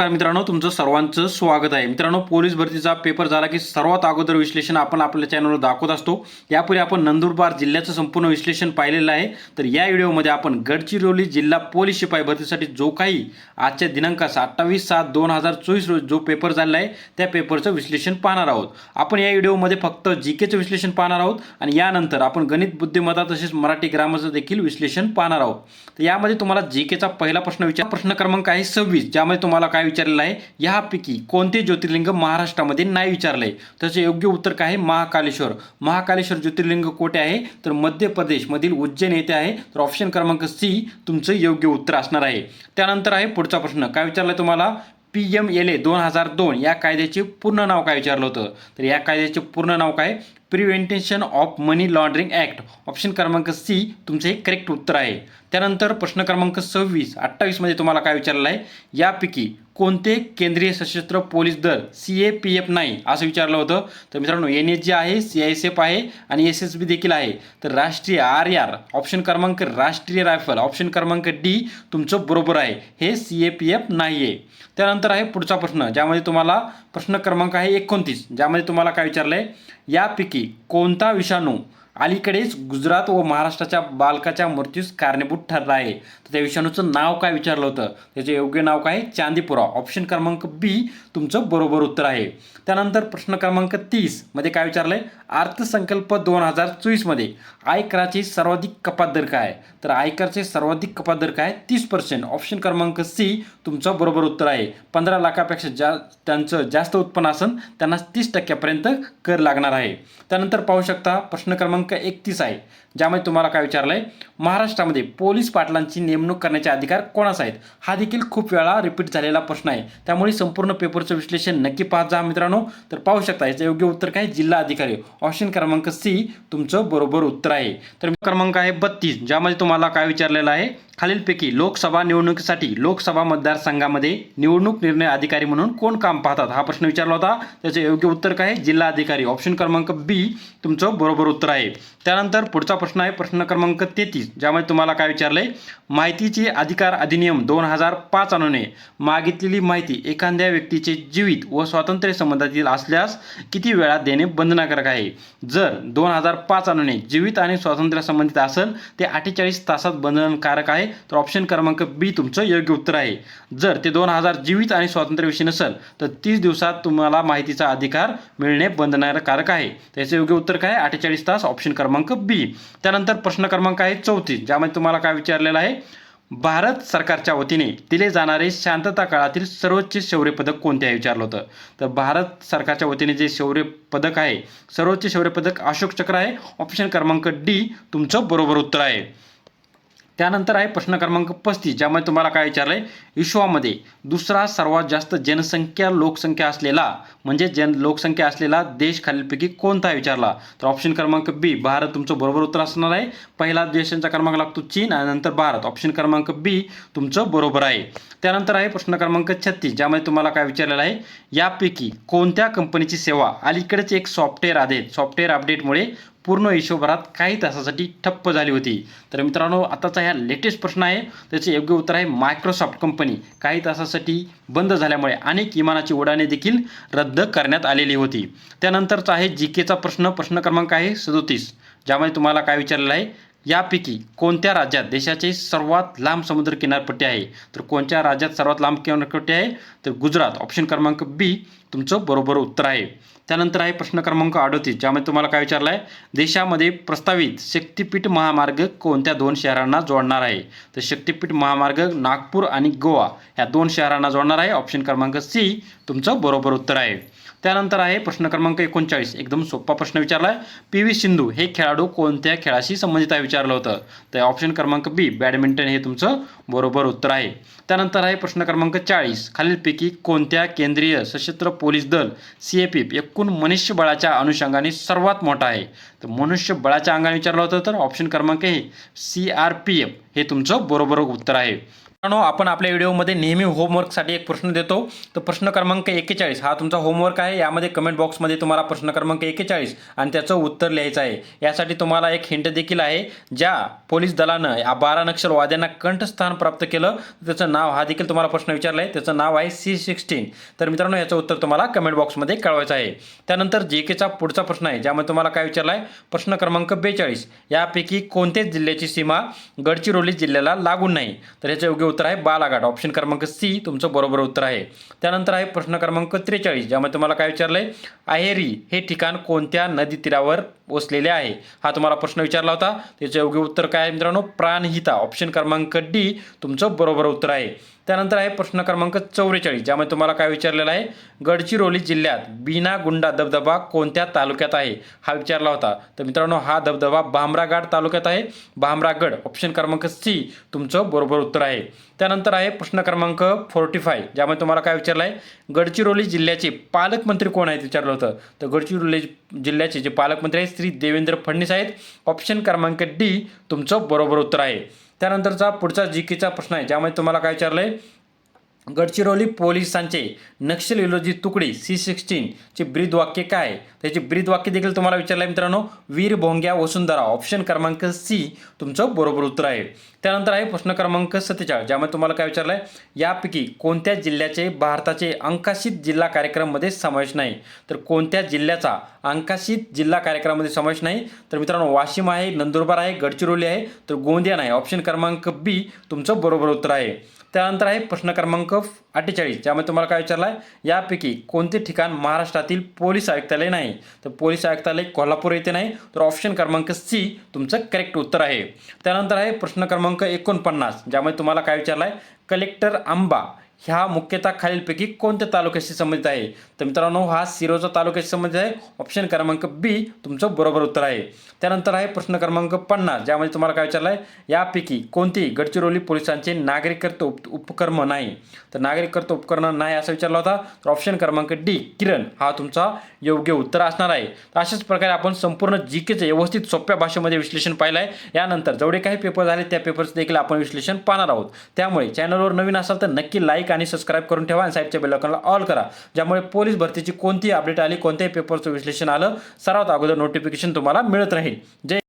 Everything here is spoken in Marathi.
नमस्कार मित्रांनो तुमचं सर्वांचं स्वागत आहे. मित्रांनो पोलीस भरतीचा पेपर झाला की सर्वात अगोदर विश्लेषण आपण आपल्या चॅनलवर दाखवत असतो. यापूर्वी आपण नंदुरबार जिल्ह्याचं संपूर्ण विश्लेषण पाहिलेलं आहे. तर या व्हिडिओमध्ये आपण गडचिरोली जिल्हा पोलीस शिपाई भरतीसाठी जो काही आजच्या दिनांकास अठ्ठावीस सात दोन हजार चोवीस रोज जो पेपर झालेला आहे त्या पेपरचं विश्लेषण पाहणार आहोत. आपण या व्हिडिओमध्ये फक्त जी केचं विश्लेषण पाहणार आहोत आणि यानंतर आपण गणित बुद्धिमत्ता तसेच मराठी ग्रामरचं देखील विश्लेषण पाहणार आहोत. तर यामध्ये तुम्हाला जी केचा पहिला प्रश्न विचार प्रश्न क्रमांक आहे सव्वीस ज्यामध्ये तुम्हाला काय विचारलेलं आहे. यापैकी कोणते ज्योतिर्लिंग महाराष्ट्रामध्ये नाही विचारलंय त्याचे योग्य उत्तर काय आहे? महाकालेश्वर. महाकालेश्वर ज्योतिर्लिंग कोठे आहे? तर मध्य प्रदेशमधील उज्जैन येथे आहे. तर ऑप्शन क्रमांक सी तुमचं योग्य उत्तर असणार आहे. त्यानंतर आहे पुढचा प्रश्न. काय विचारलाय तुम्हाला? पी एम एल ए दोन हजार दोन या कायद्याचे पूर्ण नाव काय विचारलं होतं? तर या कायद्याचे पूर्ण नाव काय? Prevention of money laundering act. Option क्रमांक सी तुमचं हे करेक्ट उत्तर आहे. त्यानंतर प्रश्न क्रमांक सव्वीस अठ्ठावीसमध्ये तुम्हाला काय विचारलं आहे? यापैकी कोणते केंद्रीय सशस्त्र पोलीस दल सी ए पी एफ नाही असं विचारलं होतं. तर मित्रांनो एन एच जी आहे सी आय एस एफ आहे आणि एस एस बी देखील आहे. तर राष्ट्रीय आर आर ऑप्शन क्रमांक राष्ट्रीय रायफल ऑप्शन क्रमांक डी तुमचं बरोबर आहे. हे सी ए पी एफ नाही आहे त्यानंतर आहे पुढचा प्रश्न ज्यामध्ये तुम्हाला प्रश्न क्रमांक आहे एकोणतीस ज्यामध्ये तुम्हाला काय विचारलं आहे? यापैकी कोणता विषाणू अलीकडेच गुजरात व महाराष्ट्राच्या बालकाच्या मृत्यूस कारणीभूत ठरला आहे. तर त्या विषाणूचं नाव काय विचारलं होतं? त्याचे योग्य नाव काय? चांदीपुरा. ऑप्शन क्रमांक बी तुमचं बरोबर उत्तर आहे. त्यानंतर प्रश्न क्रमांक तीसमध्ये काय विचारलं आहे अर्थसंकल्प दोन हजार चोवीसमध्ये आयकराची सर्वाधिक कपात दर काय? तर आयकरचे सर्वाधिक कपात दर काय? तीस पर्सेंट ऑप्शन क्रमांक सी तुमचं बरोबर उत्तर आहे. पंधरा लाखापेक्षा जा त्यांचं जास्त उत्पन्न असेल त्यांना तीस टक्क्यापर्यंत कर लागणार आहे. त्यानंतर पाहू शकता प्रश्न क्रमांक एकतीस आहे. ज्यामध्ये तुम्हाला काय विचारलं आहे महाराष्ट्रामध्ये पोलीस पाटलांची नेमणूक करण्याचे अधिकार कोणास आहेत? हा देखील खूप वेळा रिपीट झालेला प्रश्न आहे. त्यामुळे संपूर्ण पेपरचं विश्लेषण नक्की पाहत जा मित्रांनो. तर पाहू शकता याचं योग्य उत्तर काय? जिल्हा अधिकारी. ऑप्शन क्रमांक सी तुमचं बरोबर उत्तर आहे. तर क्रमांक आहे बत्तीस ज्यामध्ये तुम्हाला काय विचारलेलं आहे? खालीलपैकी लोकसभा निवडणुकीसाठी लोकसभा मतदारसंघामध्ये निवडणूक निर्णय अधिकारी म्हणून कोण काम पाहतात? हा प्रश्न विचारला होता. त्याचे योग्य उत्तर काय? आहे? जिल्हा अधिकारी. ऑप्शन क्रमांक बी तुमचं बरोबर उत्तर आहे. त्यानंतर पुढचा प्रश्न आहे. प्रश्न क्रमांक तेहतीस ज्यामध्ये तुम्हाला काय विचारलंय? माहितीचे अधिकार अधिनियम दोन हजार पाच अनुने मागितलेली माहिती एखाद्या व्यक्तीचे जीवित व स्वातंत्र्य संबंधातील असल्यास किती वेळा देणे बंधनकारक आहे? जर दोन हजार पाच अनुने जीवित आणि स्वातंत्र्यासंबंधित असेल ते अठ्ठेचाळीस तासात बंधनकारक आहे. तर ऑप्शन क्रमांक बी तुमचं योग्य उत्तर आहे. जर ते दोन हजार जीवित आणि स्वातंत्र्यविषयी नसेल तर तीस दिवसात तुम्हाला माहितीचा अधिकार मिळणे बंधनकारक आहे. त्याचे योग्य उत्तर काय? अठ्ठेचाळीस तास ऑप्शन क्रमांक बी त्यानंतर प्रश्न क्रमांक आहे चौतीस ज्यामध्ये तुम्हाला काय विचारलेलं आहे? भारत सरकारच्या वतीने दिले जाणारे शांतता काळातील सर्वोच्च शौर्य पदक कोणते आहे? विचारलं होतं. तर भारत सरकारच्या वतीने जे शौर्य पदक आहे सर्वोच्च शौर्य पदक अशोक चक्र आहे. ऑप्शन क्रमांक डी तुमचं बरोबर उत्तर आहे. त्यानंतर आहे प्रश्न क्रमांक पस्तीस ज्यामध्ये तुम्हाला काय विचारलं आहे विश्वामध्ये दुसरा सर्वात जास्त जनसंख्या लोकसंख्या असलेला म्हणजे जन लोकसंख्या असलेला देश खालीलपैकी कोणता आहे विचारला? तर ऑप्शन क्रमांक बी भारत तुमचं बरोबर उत्तर असणार आहे. पहिला देशांचा क्रमांक लागतो चीन आणि नंतर भारत. ऑप्शन क्रमांक बी तुमचं बरोबर आहे. त्यानंतर आहे प्रश्न क्रमांक छत्तीस ज्यामध्ये तुम्हाला काय विचारलेलं आहे? यापैकी कोणत्या कंपनीची सेवा अलीकडेच एक सॉफ्टवेअर आहे सॉफ्टवेअर अपडेटमुळे पूर्ण विश्वभरात काही तासासाठी ठप्प झाली होती. तर मित्रांनो आताचा ह्या लेटेस्ट प्रश्न आहे. त्याचे योग्य उत्तर आहे मायक्रोसॉफ्ट कंपनी काही तासासाठी बंद झाल्यामुळे अनेक विमानाची उडाणे देखील रद्द करण्यात आलेली होती. त्यानंतरचा आहे जी केचा प्रश्न. प्रश्न क्रमांक आहे सदोतीस ज्यामध्ये तुम्हाला काय विचारलेलं आहे? यापैकी कोणत्या राज्यात देशाचे सर्वात लांब समुद्र किनारपट्टी आहे? तर कोणत्या राज्यात सर्वात लांब किनारपट्टी आहे? तर गुजरात ऑप्शन क्रमांक बी तुमचं बरोबर उत्तर आहे. त्यानंतर आहे प्रश्न क्रमांक अडोतीस ज्यामध्ये तुम्हाला काय विचारलं आहे देशामध्ये प्रस्तावित शक्तिपीठ महामार्ग कोणत्या दोन शहरांना जोडणार आहे? तर शक्तिपीठ महामार्ग नागपूर आणि गोवा ह्या दोन शहरांना जोडणार आहे. ऑप्शन क्रमांक सी तुमचं बरोबर उत्तर आहे. त्यानंतर आहे प्रश्न क्रमांक एकोणचाळीस. एकदम सोपा प्रश्न विचारला आहे पी व्ही सिंधू हे खेळाडू कोणत्या खेळाशी संबंधित आहे विचारलं होतं. तर ऑप्शन क्रमांक बी बॅडमिंटन हे तुमचं बरोबर उत्तर आहे. त्यानंतर आहे प्रश्न क्रमांक चाळीस. खालीलपैकी कोणत्या केंद्रीय सशस्त्र पोलीस दल सी ए पी एकूण मनुष्यबळाच्या अनुषंगाने सर्वात मोठा आहे? तर मनुष्यबळाच्या अंगाने विचारलं होतं तर ऑप्शन क्रमांक हे सी आर पी एफ हे तुमचं बरोबर उत्तर आहे. मित्रांनो आपण आपल्या व्हिडिओमध्ये नेहमी होमवर्कसाठी एक प्रश्न देतो. तर प्रश्न क्रमांक एक्केचाळीस. हा तुमचा होमवर्क आहे. यामध्ये कमेंट बॉक्समध्ये तुम्हाला प्रश्न क्रमांक एक्केचाळीस आणि त्याचं उत्तर लिहायचं आहे. यासाठी तुम्हाला एक हिंट देखील आहे. ज्या पोलीस दलानं या बारा नक्षलवाद्यांना कंठस्थान प्राप्त केलं त्याचं नाव हा देखील तुम्हाला प्रश्न विचारला आहे त्याचं नाव आहे सी सिक्स्टीन तर मित्रांनो याचं उत्तर तुम्हाला कमेंट बॉक्समध्ये कळवायचं आहे. त्यानंतर जे केचा पुढचा प्रश्न आहे ज्यामध्ये तुम्हाला काय विचारला आहे प्रश्न क्रमांक बेचाळीस. यापैकी कोणत्याच जिल्ह्याची सीमा गडचिरोली जिल्ह्याला लागून नाही. तर याचं योग्य उत्तर आहे बालाघाट. ऑप्शन क्रमांक सी तुमचं बरोबर उत्तर आहे. त्यानंतर आहे प्रश्न क्रमांक त्रेचाळीस ज्यामध्ये तुम्हाला काय विचारलं आहे आहेरी हे ठिकाण कोणत्या नदी तीरावर वसलेले आहे? हा तुम्हाला प्रश्न विचारला होता. त्याचं योग्य उत्तर काय आहे मित्रांनो? प्राणहिता. ऑप्शन क्रमांक डी तुमचं बरोबर उत्तर आहे. त्यानंतर आहे प्रश्न क्रमांक चौवेचाळीस ज्यामध्ये तुम्हाला काय विचारलेला आहे? गडचिरोली जिल्ह्यात बीनागुंडा धबधबा कोणत्या तालुक्यात आहे? हा विचारला होता. तर मित्रांनो हा धबधबा भामरागड तालुक्यात आहे. भामरागड ऑप्शन क्रमांक सी तुमचं बरोबर उत्तर आहे. त्यानंतर आहे प्रश्न क्रमांक फोर्टी फाय ज्यामध्ये तुम्हाला काय विचारलं आहे? गडचिरोली जिल्ह्याचे पालकमंत्री कोण आहेत? विचारलं होतं. तर गडचिरोली जिल्ह्याचे जे पालकमंत्री आहेत श्री देवेंद्र फडणवीस आहेत. ऑप्शन क्रमांक डी तुमचं बरोबर उत्तर आहे. त्यानंतरचा पुढचा जी केचा प्रश्न आहे ज्यामध्ये तुम्हाला काय विचारलं आहे गडचिरोली पोलिसांचे नक्षलविरोधी तुकडी सी सिक्स्टीनचे ब्रीद वाक्य काय? त्याचे ब्रीद वाक्य देखील तुम्हाला विचारलं आहे मित्रांनो. वीर भोंग्या वसुंधरा ऑप्शन क्रमांक सी तुमचं बरोबर उत्तर आहे. त्यानंतर आहे प्रश्न क्रमांक सत्तेचाळीस ज्यामध्ये तुम्हाला काय विचारलं आहे यापैकी कोणत्या जिल्ह्याचे भारताचे अंकाशित जिल्हा कार्यक्रममध्ये समावेश नाही? तर कोणत्या जिल्ह्याचा अंकाशित जिल्हा कार्यक्रमामध्ये समावेश नाही? तर मित्रांनो वाशिम आहे नंदुरबार आहे गडचिरोली आहे तर गोंदिया नाही. ऑप्शन क्रमांक बी तुमचं बरोबर उत्तर आहे. त्यानंतर आहे प्रश्न क्रमांक अठ्ठेचाळीस ज्यामध्ये तुम्हाला काय विचारलं आहे यापैकी कोणते ठिकाण महाराष्ट्रातील पोलीस आयुक्तालय नाही? तर पोलीस आयुक्तालय कोल्हापूर येथे नाही. तर ऑप्शन क्रमांक सी तुमचं करेक्ट उत्तर आहे. त्यानंतर आहे प्रश्न क्रमांक एकोणपन्नास ज्यामध्ये तुम्हाला काय विचारलं आहे कलेक्टर आंबा. ह्या मुख्यतः खालीलपैकी कोणत्या तालुक्याशी संबंधित आहे? तर मित्रांनो हा सिरोचा तालुक्याशी संबंधित आहे. ऑप्शन क्रमांक बी तुमचं बरोबर उत्तर आहे. त्यानंतर आहे प्रश्न क्रमांक पन्नास ज्यामध्ये तुम्हाला काय विचारलं आहे? यापैकी कोणती गडचिरोली पोलिसांचे नागरिकत्व उप उपक्रम नाही? तर नागरिकत्व उपकरण नाही असं विचारला होता. तर ऑप्शन क्रमांक डी किरण हा तुमचा योग्य उत्तर असणार आहे. तर अशाच प्रकारे आपण संपूर्ण जी केचं व्यवस्थित सोप्या भाषेमध्ये विश्लेषण पाहिलं आहे यानंतर जेवढे काही पेपर झाले त्या पेपर्स देखील आपण विश्लेषण पाहणार आहोत. त्यामुळे चॅनलवर नवीन असाल तर नक्की लाईक आणि सबस्क्राईब करून ठेवा आणि साईडच्या बेलॉकनला ऑल करा ज्यामुळे पोलीस भरतीची कोणती अपडेट आली कोणत्याही पेपरचं विश्लेषण आलं सर्वात अगोदर नोटिफिकेशन तुम्हाला मिळत राहील. जय